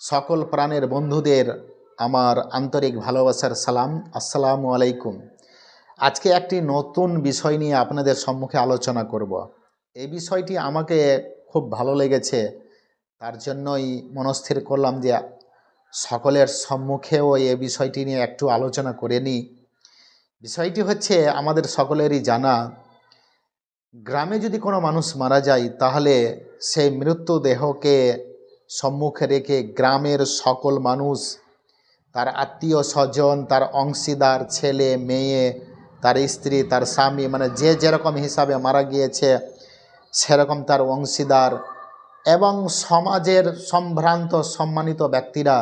সকল প্রাণের বন্ধুদের আমার আন্তরিক ভালোবাসার সালাম। আসসালামু আলাইকুম। আজকে একটি নতুন বিষয় নিয়ে আপনাদের সম্মুখে আলোচনা করব। এই বিষয়টি আমাকে খুব ভালো লেগেছে। তার জন্যই মনস্থির করলাম যে সকলের সম্মুখেও এই বিষয়টি নিয়ে একটু আলোচনা করে নিই। বিষয়টি হচ্ছে আমাদের সকলেরই জানা, গ্রামে যদি কোনো মানুষ মারা যায় তাহলে সেই মৃত্যুদেহকে সম্মুখে রেখে গ্রামের সকল মানুষ, তার আত্মীয় স্বজন, তার অংশীদার, ছেলে, মেয়ে, তার স্ত্রী, তার স্বামী মানে যে যেরকম হিসাবে মারা গিয়েছে, সেরকম তার অংশীদার এবং সমাজের সম্ভ্রান্ত, সম্মানিত ব্যক্তিরা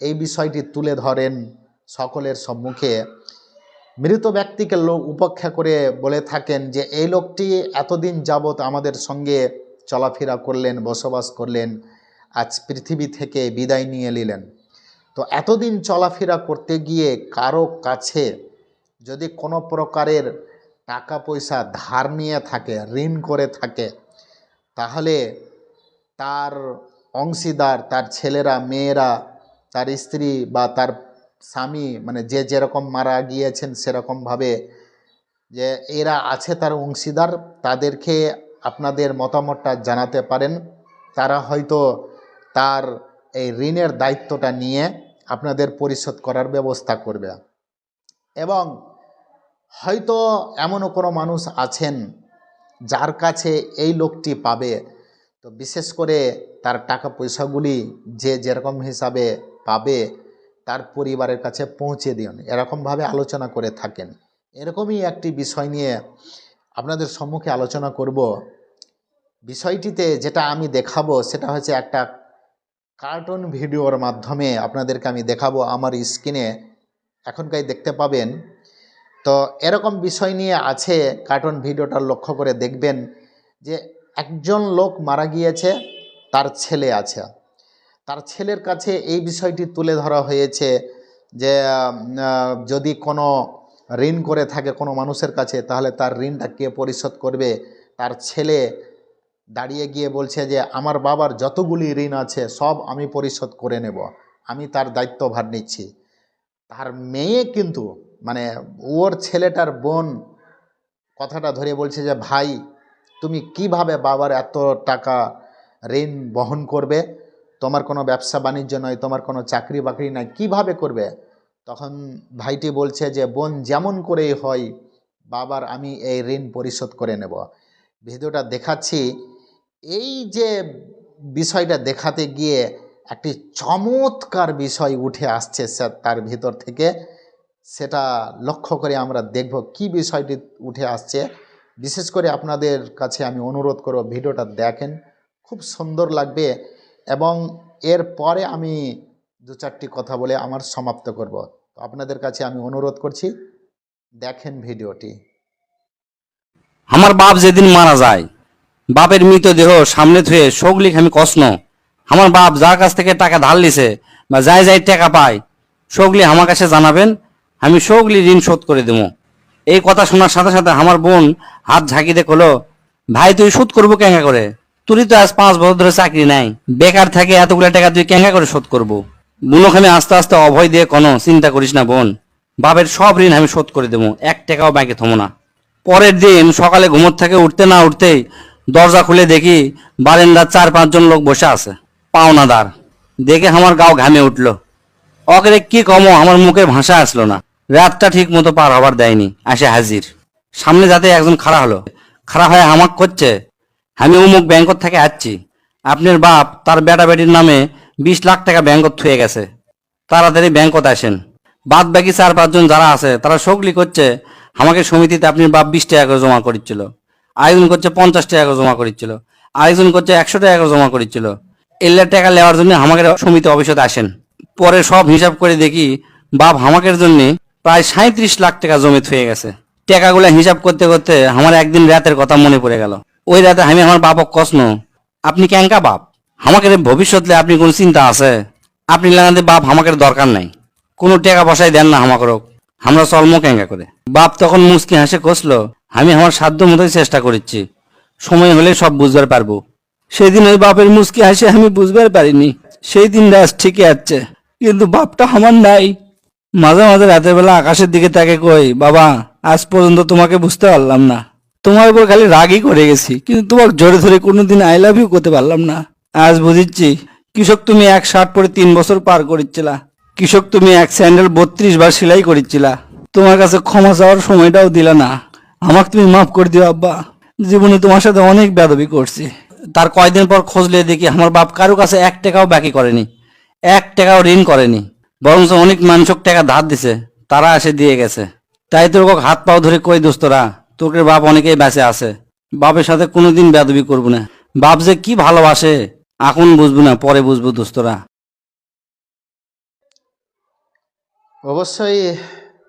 এই বিষয়টি তুলে ধরেন সকলের সম্মুখে। মৃত ব্যক্তিকে লোক উপেক্ষা করে বলে থাকেন যে, এই লোকটি এতদিন যাবৎ আমাদের সঙ্গে চলাফেরা করলেন, বসবাস করলেন। আজ পৃথিবী থেকে বিদায় নিয়ে নিলেন। তো এতদিন চলাফেরা করতে গিয়ে কারও কাছে যদি কোনো প্রকারের টাকা পয়সা ধার নিয়ে থাকে, ঋণ করে থাকে, তাহলে তার অংশীদার, তার ছেলেরা, মেয়েরা, তার স্ত্রী বা তার স্বামী মানে যে যেরকম মারা গিয়েছেন সেরকমভাবে যে এরা আছে তার অংশীদার, তাদেরকে আপনাদের মতামতটা জানাতে পারেন। তারা হয়তো তার এই ঋণের দায়িত্বটা নিয়ে আপনাদের পরিশোধ করার ব্যবস্থা করবে। এবং হয়তো এমনও কোনো মানুষ আছেন যার কাছে এই লোকটি পাবে। তো বিশেষ করে তার টাকা পয়সাগুলি যে যেরকম হিসাবে পাবে, তার পরিবারের কাছে পৌঁছে দিন। এরকমভাবে আলোচনা করে থাকেন। এরকমই একটি বিষয় নিয়ে আপনাদের সম্মুখে আলোচনা করব। বিষয়টিতে যেটা আমি দেখাবো সেটা হচ্ছে একটা কার্টুন ভিডিওর মাধ্যমে আপনাদেরকে আমি দেখাবো আমার স্ক্রিনে এখনকার দেখতে পাবেন। তো এরকম বিষয় নিয়ে আছে, কার্টুন ভিডিওটা লক্ষ্য করে দেখবেন যে একজন লোক মারা গিয়েছে, তার ছেলে আছে। তার ছেলের কাছে এই বিষয়টি তুলে ধরা হয়েছে যে যদি কোনো ঋণ করে থাকে কোনো মানুষের কাছে, তাহলে তার ঋণটা কে পরিশোধ করবে? তার ছেলে দাঁড়িয়ে গিয়ে বলছে যে, আমার বাবার যতগুলি ঋণ আছে, সব আমি পরিশোধ করে নেব। আমি তার দায়িত্বভার নিচ্ছি। তার মেয়ে কিন্তু মানে ওর ছেলেটার বোন কথাটা ধরে বলছে যে, ভাই, তুমি কীভাবে বাবার এত টাকা ঋণ বহন করবে? তোমার কোনো ব্যবসা বাণিজ্য নয়, তোমার কোনো চাকরি বাকরি নাই, কীভাবে করবে? তখন ভাইটি বলছে যে, বোন, যেমন করেই হয়, বাবার আমি এই ঋণ পরিশোধ করে নেব। ভিডিওটা দেখাচ্ছি। এই যে বিষয়টা দেখাতে গিয়ে একটি চমৎকার বিষয় উঠে আসছে তার ভিতর থেকে, সেটা লক্ষ্য করে আমরা দেখব কি বিষয়টি উঠে আসছে। বিশেষ করে আপনাদের কাছে আমি অনুরোধ করব ভিডিওটা দেখেন, খুব সুন্দর লাগবে এবং এর পরে আমি দু চারটি কথা বলে আমার সমাপ্ত করব। তো আপনাদের কাছে আমি অনুরোধ করছি, দেখেন ভিডিওটি। আমার বাপ যেদিন মারা যায় বাপের মৃতদেহ সামনে থুয়ে সগলিক আমি কষ্ণ আমার বাপ যার কাছ থেকে টাকা ধার লিছে বা যাই যাই টাকা পায় সগলি আমার কাছে জানাবেন, আমি সগলি ঋণ শোধ করে দেবো। এই কথা শোনার সাথে সাথে আমার বোন হাত ঝাঁকি দিয়ে কলো, ভাই, তুই শোধ করব কেঙ্গা করে? তুই তো আজ পাঁচ বছর ধরে চাকরি নাই। বেকার থাকে এতগুলো টাকা তুই কেঙ্গা করে শোধ করব? আমি আস্তে আস্তে অভয় দিয়ে কোনো, চিন্তা করিস না বোন, বাপের সব ঋণ আমি শোধ করে দেবো, এক টাকাও ব্যাংকে থমো না। পরের দিন সকালে ঘুমোর থেকে উঠতে না উঠতেই দরজা খুলে দেখি বারেন্দার চার পাঁচজন লোক বসে আছে। পাওনাদার। দেখে আমার গাও ঘামে উঠল। অকরে কি কমো? আমার মুখে ভাষা আসলো না। রাতটা ঠিক মতো পার হবার দেয়নি। আসে হাজির। সামনে যাতে একজন খাড়া হলো। খাড়া হয়ে হামাক করছে। আমি অমুক ব্যাংকত থেকে আসছি। আপনার বাপ তার বেটা বেটির নামে বিশ লাখ টাকা ব্যাংকত থুয়ে গেছে। তাড়াতাড়ি ব্যাংকত আসেন। বাদ বাকি চার পাঁচজন যারা আছে, তারা সকলি করছে, আমাকে সমিতিতে আপনি বাপ বিশ টাকা করে জমা করেছিল আরেকজন করছে পঞ্চাশ টাকা জমা করেছিল আরেকজন করছে একশো টাকা জমা করেছিল এল্লার টাকা নেওয়ার জন্য আমাকে সমিতি অফিসে আসেন। পরে সব হিসাব করে দেখি, বাপ হামাকের জন্য প্রায় সাঁত্রিশ লাখ টাকা জমি হয়ে গেছে। টাকাগুলো হিসাব করতে করতে আমার একদিন রাতের কথা মনে পড়ে গেল। ওই রাতে আমি আমার বাপক কষ্ণ আপনি ক্যাঙ্কা বাপ? আমাকে ভবিষ্যতে আপনি কোন চিন্তা আছে? আপনি লাগাতে বাপ আমাকে দরকার নাই। কোনো টাকা পয়সাই দেন না আমাকে আমরা চলমো ক্যাঙ্গা করে? বাপ তখন মুসকি হাসে কষলো আমি আমার সাধ্য মতোই চেষ্টা করেছি সময় হলে সব বুঝবার পারব। সেদিন ওই বাপের মুসকি হাসে, আমি বুঝবার পারিনি। সেই দিন রাজ ঠিকই আছে কিন্তু বাপটা আমার নাই। মাঝে মাঝে রাতের বেলা আকাশের দিকে তাকে কই, বাবা, আজ পর্যন্ত তোমাকে বুঝতে পারলাম না। তোমার উপর খালি রাগই করে গেছি, কিন্তু তোমার জোরে ধরে কোনোদিন আই লাভ ইউ করতে পারলাম না। আজ বুঝিচ্ছি, কৃষক তুমি এক শার্ট পরে তিন বছর পার করিচ্ছিলা। কৃষক, তুমি এক স্যান্ডেল বত্রিশ বার সেলাই করিচ্ছিলা। তোমার কাছে ক্ষমা চাওয়ার সময়টাও দিলা না। আমাকে তুমি মাফ করে দিও, আব্বা। জীবনে তোমার সাথে অনেক বেদবি করছি। তার কয়দিন পর খোঁজলে দেখি আমার বাপ কারও কাছে এক টাকাও বাকি করেনি। এক টাকাও ঋণ করেনি। বরঞ্চ অনেক মানুষক টাকা ধার দিছে। তারা এসে দিয়ে গেছে। তাই তোর কক হাত পাও ধরে কই দোস্তরা, তোকে বাপ অনেকেই বেঁচে আছে। বাপের সাথে কোনোদিন বেদবি করব না। বাপ যে কি ভালোবাসে, এখন বুঝব না, পরে বুঝব দোস্তরা। অবশ্যই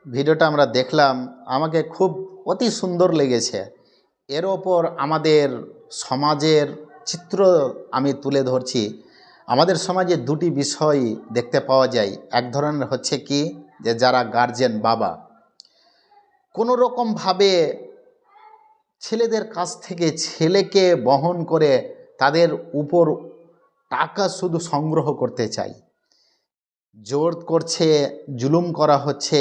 ভিডিওটা আমরা দেখলাম, আমাকে খুব অতি সুন্দর লেগেছে। এর ওপর আমাদের সমাজের চিত্র আমি তুলে ধরছি। আমাদের সমাজে দুটি বিষয় দেখতে পাওয়া যায়। এক ধরনের হচ্ছে কি, যে যারা গার্জেন বাবা কোনো রকমভাবে ছেলেদের কাছ থেকে ছেলেকে বহন করে তাদের উপর টাকা শুধু সংগ্রহ করতে চাই জোর করছে, জুলুম করা হচ্ছে,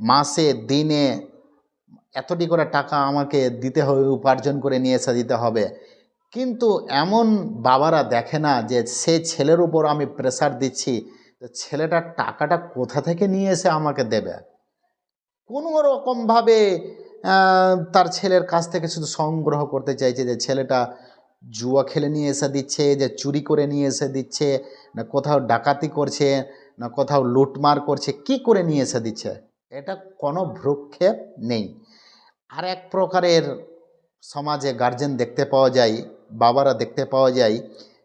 মাসে, দিনে এতটি করে টাকা আমাকে দিতে হবে, উপার্জন করে নিয়ে এসে দিতে হবে। কিন্তু এমন বাবারা দেখে না যে সে ছেলের উপর আমি প্রেসার দিচ্ছি তো ছেলেটার টাকাটা কোথা থেকে নিয়ে এসে আমাকে দেবে? কোনো রকমভাবে তার ছেলের কাছ থেকে শুধু সংগ্রহ করতে চাইছে যে ছেলেটা জুয়া খেলে নিয়ে এসে দিচ্ছে, যে চুরি করে নিয়ে এসে দিচ্ছে, না কোথাও ডাকাতি করছে না কোথাও লুটমার করছে, কি করে নিয়ে এসে দিচ্ছে? এটা কোনো ভ্রুক্ষেপ নেই। আর এক প্রকারের সমাজে গার্জেন দেখতে পাওয়া যায়, বাবারা দেখতে পাওয়া যায়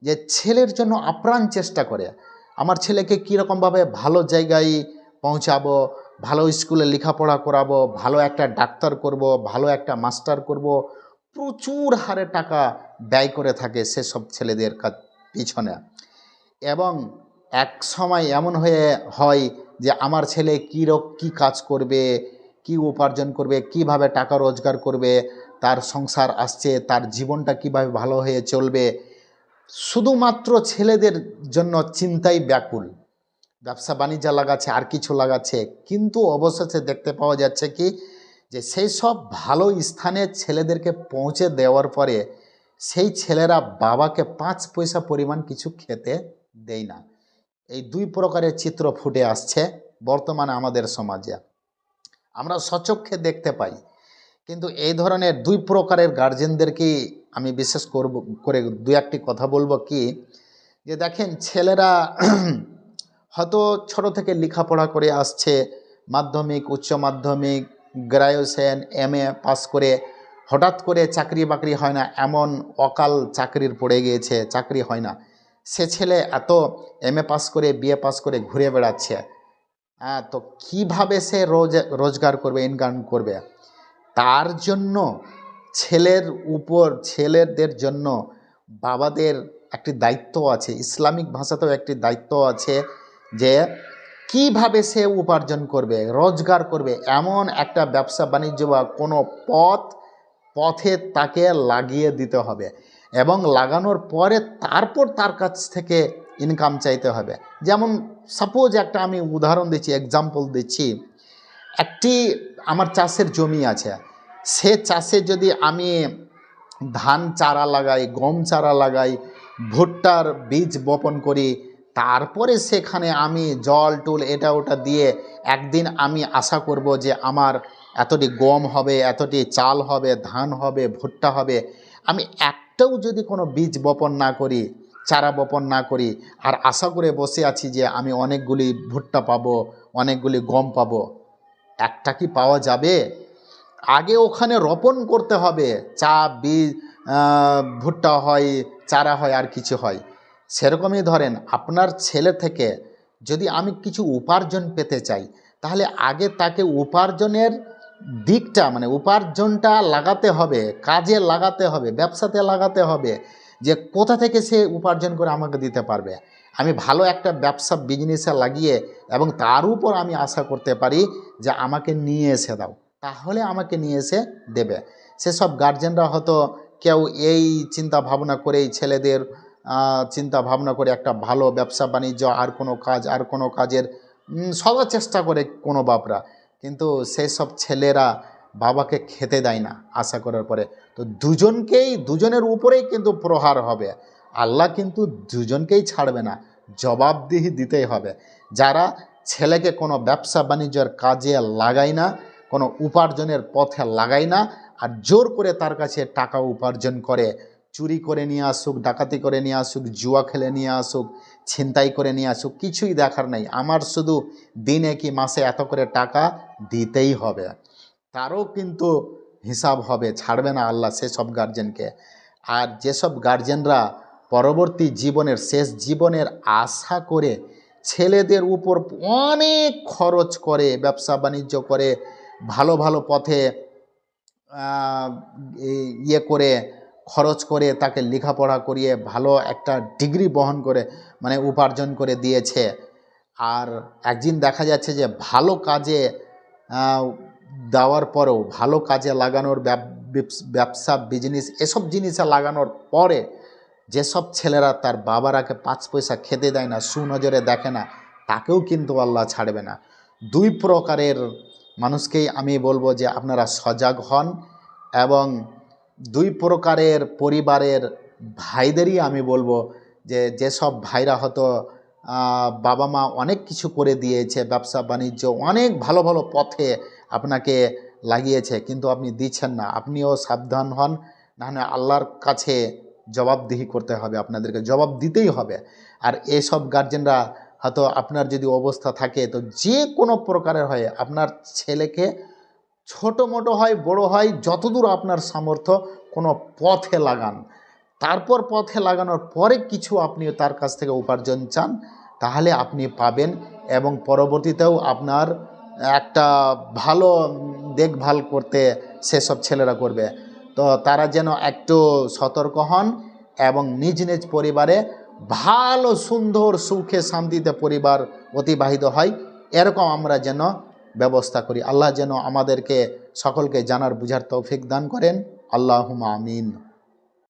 যে ছেলের জন্য আপ্রাণ চেষ্টা করে। আমার ছেলেকে কীরকমভাবে ভালো জায়গায় পৌঁছাবো, ভালো স্কুলে লেখাপড়া করাবো, ভালো একটা ডাক্তার করব, ভালো একটা মাস্টার করব, প্রচুর হারে টাকা ব্যয় করে থাকে সেসব ছেলেদের পিছনে। এবং এক সময় এমন হয়ে, হয় যে আমার ছেলে কী রক কী কাজ করবে, কি উপার্জন করবে, কীভাবে টাকা রোজগার করবে, তার সংসার আসছে, তার জীবনটা কীভাবে ভালো হয়ে চলবে। শুধুমাত্র ছেলেদের জন্য চিন্তাই ব্যাকুল। ব্যবসা বাণিজ্য লাগাচ্ছে, আর কিছু লাগাচ্ছে। কিন্তু অবশেষে দেখতে পাওয়া যাচ্ছে কি, যে সেই সব ভালো স্থানে ছেলেদেরকে পৌঁছে দেওয়ার পরে সেই ছেলেরা বাবাকে পাঁচ পয়সা পরিমাণ কিছু খেতে দেয় না। এই দুই প্রকারের চিত্র ফুটে আসছে বর্তমানে আমাদের সমাজে। আমরা সচক্ষে দেখতে পাই, কিন্তু এই ধরনের দুই প্রকারের গার্জেনদেরকেই আমি বিশেষ করব, করে দু একটি কথা বলব কি? যে দেখেন, ছেলেরা হয়তো ছোট থেকে লেখাপড়া করে আসছে, মাধ্যমিক, উচ্চ মাধ্যমিক গ্রাজুয়েশন এম এ পাস করে হঠাৎ করে চাকরি বাকরি হয় না, এমন অকাল চাকরির পড়ে গিয়েছে, চাকরি হয় না। সে ছেলে এত এম এ পাস করে বিএ পাস করে ঘুরে বেড়াচ্ছে। হ্যাঁ তো কীভাবে সে রোজ, রোজগার করবে ইনকাম করবে? তার জন্য ছেলের উপর, ছেলেদের জন্য বাবাদের একটি দায়িত্ব আছে, ইসলামিক ভাষাতেও একটি দায়িত্ব আছে যে কীভাবে সে উপার্জন করবে, রোজগার করবে, এমন একটা ব্যবসা বাণিজ্য বা কোনো পথ, পথে তাকে লাগিয়ে দিতে হবে। এবং লাগানোর পরে তারপর তার কাছ থেকে ইনকাম চাইতে হবে। যেমন সাপোজ একটা আমি উদাহরণ দিচ্ছি এক্সাম্পল দিচ্ছি। একটি আমার চাষের জমি আছে। সে চাষে যদি আমি ধান চারা লাগাই, গম চারা লাগাই, ভুট্টার বীজ বপন করি, তারপরে সেখানে আমি জল, টুল এটা ওটা দিয়ে একদিন আমি আশা করব যে আমার এতটি গম হবে, এতটি চাল হবে, ধান হবে, ভুট্টা হবে। আমি একটাও যদি কোনো বীজ বপন না করি, চারা বপন না করি, আর আশা করে বসে আছি যে আমি অনেকগুলি ভুট্টা পাবো, অনেকগুলি গম পাবো, একটা কি পাওয়া যাবে? আগে ওখানে রোপণ করতে হবে, চা, বীজ ভুট্টা হয়, চারা হয়, আর কিছু হয়। সেরকমই ধরেন, আপনার ছেলে থেকে যদি আমি কিছু উপার্জন পেতে চাই, তাহলে আগে তাকে উপার্জনের দিকটা মানে উপার্জনটা লাগাতে হবে, কাজে লাগাতে হবে, ব্যবসাতে লাগাতে হবে, যে কোথা থেকে সে উপার্জন করে আমাকে দিতে পারবে। আমি ভালো একটা ব্যবসা বিজনেসে লাগিয়ে এবং তার উপর আমি আশা করতে পারি যে আমাকে নিয়ে এসে দাও। তাহলে আমাকে নিয়ে এসে দেবে। সেসব গার্জেনরা হয়তো কেউ এই চিন্তা ভাবনা করেই ছেলেদের চিন্তা ভাবনা করে একটা ভালো ব্যবসা বাণিজ্য, আর কোনো কাজ, আর কোনো কাজের সদা চেষ্টা করে কোনো বাপরা। কিন্তু সেই সব ছেলেরা বাবাকে খেতে দেয় না আশা করার পরে। তো দুজনকেই, দুজনের উপরেই কিন্তু প্রহার হবে। আল্লাহ কিন্তু দুজনকেই ছাড়বে না, জবাবদিহি দিতেই হবে। যারা ছেলেকে কোনো ব্যবসা বাণিজ্যের কাজে লাগায় না, কোনো উপার্জনের পথে লাগায় না, আর জোর করে তার কাছে টাকা উপার্জন করে, চুরি করে নিয়ে আসুক, ডাকাতি করে নিয়ে আসুক, জুয়া খেলে নিয়ে আসুক ছিনতাই করে নিয়ে আসুক, কিছুই দেখার নেই। আমার শুধু দিনে কি মাসে এত করে টাকা দিতেই হবে। তারও কিন্তু হিসাব হবে, ছাড়বে না আল্লাহ সেসব গার্জেনকে আর যেসব গার্জেনরা পরবর্তী জীবনের, শেষ জীবনের আশা করে ছেলেদের উপর অনেক খরচ করে, ব্যবসা বাণিজ্য করে, ভালো ভালো পথে ইয়ে করে খরচ করে তাকে লেখাপড়া করিয়ে ভালো একটা ডিগ্রি বহন করে মানে উপার্জন করে দিয়েছে। আর একদিন দেখা যাচ্ছে যে ভালো কাজে দেওয়ার পরেও ভালো কাজে লাগানোর ব্যব- ব্যবসা বিজনেস এসব জিনিসে লাগানোর পরে যেসব ছেলেরা তার বাবারাকে পাঁচ পয়সা খেতে দেয় না, সুনজরে দেখে না, তাকেও কিন্তু আল্লাহ ছাড়বে না। দুই প্রকারের মানুষকেই আমি বলব যে আপনারা সজাগ হন এবং দুই প্রকারের পরিবারের ভাইদেরই আমি বলব যে যেসব ভাইরা হয়তো বাবা মা অনেক কিছু করে দিয়েছে, ব্যবসা বাণিজ্য অনেক ভালো ভালো পথে আপনাকে লাগিয়েছে, কিন্তু আপনি দিচ্ছেন না। আপনিও সাবধান হন, নাহলে আল্লাহর কাছে জবাবদিহি করতে হবে, আপনাদেরকে জবাব দিতেই হবে। আর এসব গার্জেনরা হয়তো আপনার যদি অবস্থা থাকে, তো যে কোনো প্রকারের হয়, আপনার ছেলেকে ছোট মোটো হয়, বড় হয়, যতদূর আপনার সামর্থ্য, কোনো পথে লাগান। তারপর পথে লাগানোর পরে কিছু আপনি তার কাছ থেকে উপার্জন চান, তাহলে আপনি পাবেন এবং পরবর্তীতেও আপনার একটা ভালো দেখভাল করতে সেসব ছেলেরা করবে। তো তারা যেন একটু সতর্ক হন এবং নিজ নিজ পরিবারে ভালো, সুন্দর, সুখে, শান্তিতে পরিবার অতিবাহিত হয়, এরকম আমরা যেন ব্যবস্থা করি। আল্লাহ যেন আমাদেরকে সকলকে জানার বুঝার তৌফিক দান করেন। আল্লাহ আমিন।